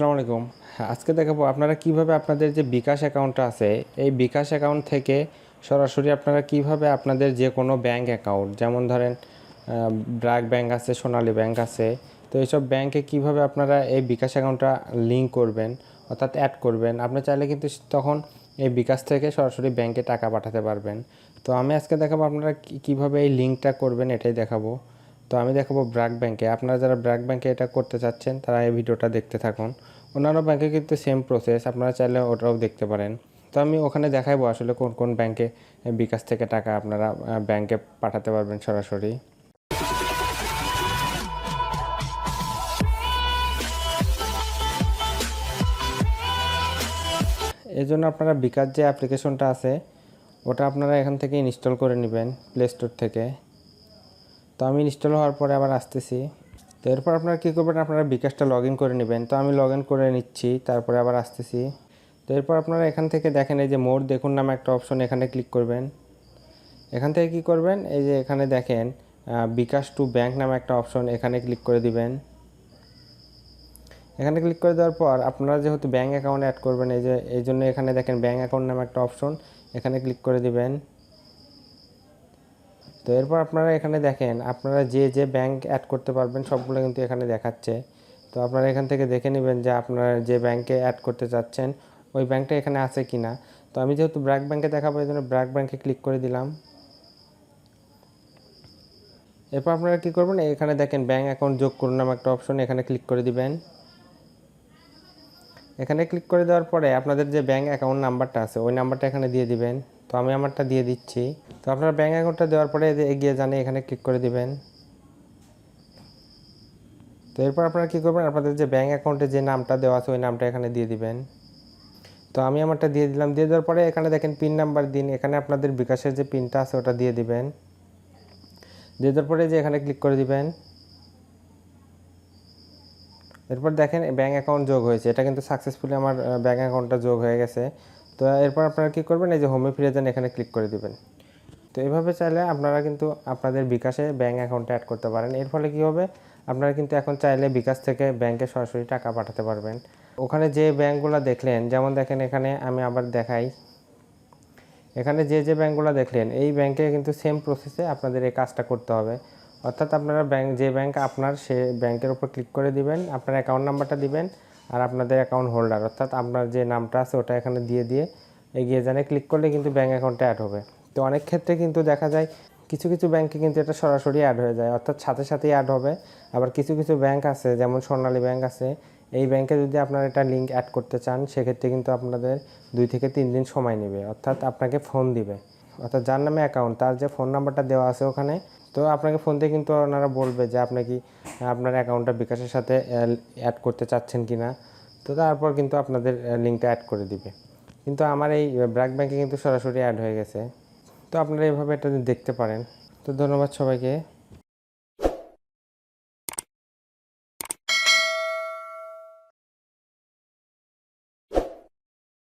আসসালামু আলাইকুম। আজকে দেখাবো আপনারা কীভাবে আপনাদের যে বিকাশ অ্যাকাউন্টটা আছে, এই বিকাশ অ্যাকাউন্ট থেকে সরাসরি আপনারা কীভাবে আপনাদের যে কোনো ব্যাংক অ্যাকাউন্ট, যেমন ধরেন ব্র্যাক ব্যাংক আছে, সোনালী ব্যাংক আছে, তো এইসব ব্যাংকে কীভাবে আপনারা এই বিকাশ অ্যাকাউন্টটা লিঙ্ক করবেন, অর্থাৎ অ্যাড করবেন, আপনি চাইলে কিন্তু তখন এই বিকাশ থেকে সরাসরি ব্যাংকে টাকা পাঠাতে পারবেন। তো আমি আজকে দেখাবো আপনারা কীভাবে এই লিঙ্কটা করবেন, এটাই দেখাবো। তো আমি দেখাবো ব্র্যাক ব্যাংকে। আপনারা যারা ব্র্যাক ব্যাংকে এটা করতে চাচ্ছেন, তারা এই ভিডিওটা দেখতে থাকুন। অন্যান্য ব্যাংকে কিন্তু সেম প্রসেস আপনারা চাইলে ওটাও দেখতে পারেন। তো আমি ওখানে দেখাইবো আসলে কোন কোন ব্যাংকে বিকাশ থেকে টাকা আপনারা ব্যাংকে পাঠাতে পারবেন সরাসরি। এই জন্য আপনারা বিকাশ যে অ্যাপ্লিকেশনটা আছে, ওটা আপনারা এখান থেকে ইনস্টল করে নেবেন প্লে স্টোর থেকে। তো আমি ইনস্টল হওয়ার পরে আবার আসতেছি। তো এরপর আপনারা কী করবেন? আপনারা বিকাশটা লগ ইন করে নেবেন। তো আমি লগ ইন করে নিচ্ছি, তারপরে আবার আসতেছি। তো এরপর আপনারা এখান থেকে দেখেন এই যে মোর দেখুন নামে একটা অপশন এখানে ক্লিক করবেন। এখান থেকে কি করবেন? এই যে এখানে দেখেন বিকাশ টু ব্যাংক নামে একটা অপশন এখানে ক্লিক করে দিবেন। এখানে ক্লিক করে দেওয়ার পর আপনারা যেহেতু ব্যাঙ্ক অ্যাকাউন্ট অ্যাড করবেন, এই যে, এই জন্য এখানে দেখেন ব্যাঙ্ক অ্যাকাউন্ট নামে একটা অপশন এখানে ক্লিক করে দিবেন। তো এরপর আপনারা এখানে দেখেন, আপনারা যে যে ব্যাংক অ্যাড করতে পারবেন, সবগুলো কিন্তু এখানে দেখাচ্ছে। তো আপনারা এখান থেকে দেখে নেবেন যে আপনারা যে ব্যাংকে অ্যাড করতে চাচ্ছেন, ওই ব্যাংকটা এখানে আছে কি না তো আমি যেহেতু ব্র্যাক ব্যাংকে দেখাবো, এই জন্য ব্র্যাক ব্যাংকে ক্লিক করে দিলাম। এরপর আপনারা কী করবেন, এখানে দেখেন ব্যাঙ্ক অ্যাকাউন্ট যোগ করুন নামে একটা অপশন এখানে ক্লিক করে দিবেন। এখানে ক্লিক করে দেওয়ার পরে আপনাদের যে ব্যাঙ্ক অ্যাকাউন্ট নাম্বারটা আছে, ওই নাম্বারটা এখানে দিয়ে দিবেন। তো আমি আমারটা দিয়ে দিচ্ছি। তো আপনার ব্যাঙ্ক অ্যাকাউন্টটা দেওয়ার পরে এগিয়ে জানে এখানে ক্লিক করে দিবেন। তো এরপর আপনারা কী করবেন, আপনাদের যে ব্যাঙ্ক অ্যাকাউন্টে যে নামটা দেওয়া আছে, ওই নামটা এখানে দিয়ে দিবেন। তো আমি আমারটা দিয়ে দিলাম। দিয়ে দেওয়ার পরে এখানে দেখেন পিন নাম্বার দিন। এখানে আপনাদের বিকাশের যে পিনটা আছে, ওটা দিয়ে দিবেন। দিয়ে দেওয়ার পরে যে এখানে ক্লিক করে দিবেন। এরপর দেখেন ব্যাঙ্ক অ্যাকাউন্ট যোগ হয়েছে। এটা কিন্তু সাকসেসফুলি আমার ব্যাঙ্ক অ্যাকাউন্টটা যোগ হয়ে গেছে। তো এরপর আপনারা কী করবেন, এই যে হোমে ফিরে যান, এখানে ক্লিক করে দিবেন। তো এভাবে চাইলে আপনারা কিন্তু আপনাদের বিকাশে ব্যাঙ্ক অ্যাকাউন্টে অ্যাড করতে পারেন। এর ফলে কী হবে, আপনারা কিন্তু এখন চাইলে বিকাশ থেকে ব্যাংকে সরাসরি টাকা পাঠাতে পারবেন। ওখানে যে ব্যাঙ্কগুলো দেখলেন, যেমন দেখেন এখানে আমি আবার দেখাই। এখানে যে যে ব্যাঙ্কগুলো দেখলেন, এই ব্যাংকে কিন্তু সেম প্রসেসে আপনাদের এই কাজটা করতে হবে। অর্থাৎ আপনারা ব্যাংক যে ব্যাংক আপনার, সে ব্যাংকের উপর ক্লিক করে দিবেন, আপনার অ্যাকাউন্ট নাম্বারটা দিবেন, আর আপনাদের অ্যাকাউন্ট হোল্ডার অর্থাৎ আপনার যে নামটা আছে ওটা এখানে দিয়ে দিয়ে এগিয়ে জানে ক্লিক করলে কিন্তু ব্যাংক অ্যাকাউন্টে অ্যাড হবে। তো অনেক ক্ষেত্রে কিন্তু দেখা যায়, কিছু কিছু ব্যাংকে কিন্তু এটা সরাসরি অ্যাড হয়ে যায়, অর্থাৎ সাথে সাথেই অ্যাড হবে। আবার কিছু কিছু ব্যাংক আছে, যেমন সোনালী ব্যাংক আছে, এই ব্যাংকে যদি আপনারা এটা লিঙ্ক অ্যাড করতে চান, সেক্ষেত্রে কিন্তু আপনাদের দুই থেকে তিন দিন সময় নেবে, অর্থাৎ আপনাকে ফোন দিবে। অর্থাৎ যার নামে অ্যাকাউন্ট তার যে ফোন নাম্বারটা দেওয়া আছে ওখানে তো আপনাকে ফোন দিয়ে কিন্তু ওনারা বলবে যে, আপনি কি আপনার অ্যাকাউন্টটা বিকাশের সাথে অ্যাড করতে চাচ্ছেন কি না তো তারপর কিন্তু আপনাদের লিঙ্কটা অ্যাড করে দিবে। কিন্তু আমার এই ব্র্যাক ব্যাঙ্কে কিন্তু সরাসরি অ্যাড হয়ে গেছে। তো আপনারা এইভাবে এটা দেখতে পারেন। তো ধন্যবাদ সবাইকে।